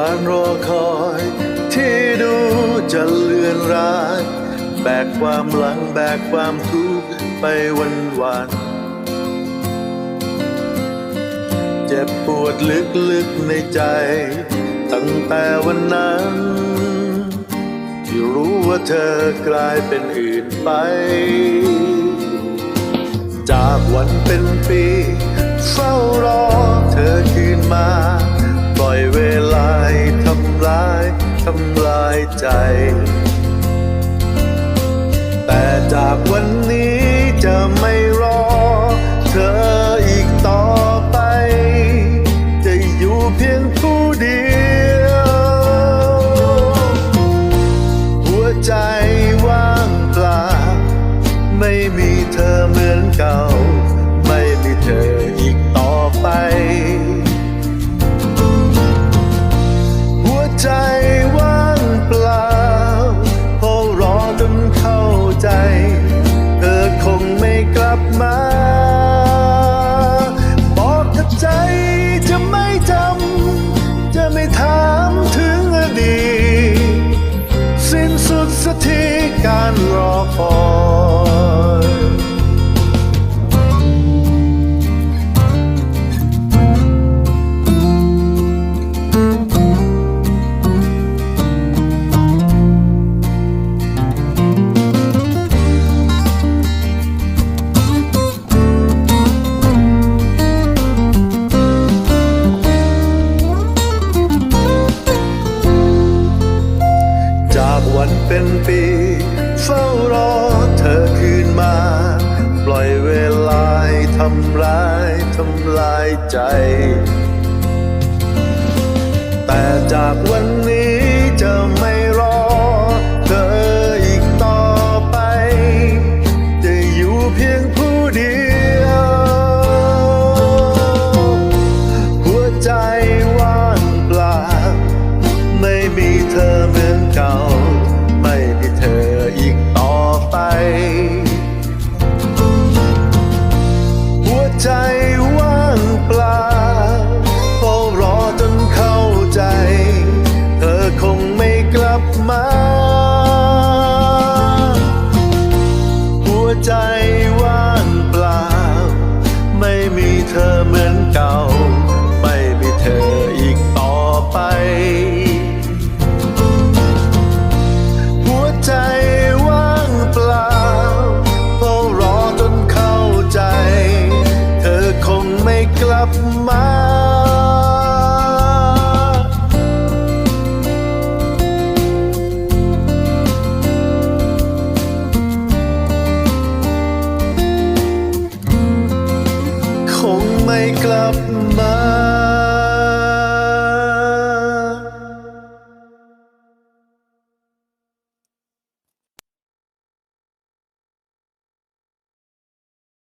การรอคอย ที่ดูจะเลือนรายแบกความหลังแบกความทุกข์ไปวันวันเจ็บปวดลึกๆในใจ ตั้งแต่วันนั้น ที่รู้ว่าเธอกลายเป็นอื่นไป จากวันเป็นปีเฝ้ารอเธอคืนมา ปล่อยเวลาทำร้ายทำลายใจ ถามถึงอดีตสิ้นสุดสักทีการรอคอย เฝ้ารอเธอคืนมา ปล่อยเวลาทำร้ายทำลายใจ แต่จากวันนี้จะไม่รอเธออีกต่อไป จะอยู่เพียงผู้เดียว หัวใจว่างเปล่า ไม่มีเธอเหมือนเก่า อีกต่อไป หัวใจว่างเปล่าเฝ้ารอจนเข้าใจ เธอคงไม่กลับมา หัวใจ บมา คงไม่กลับมา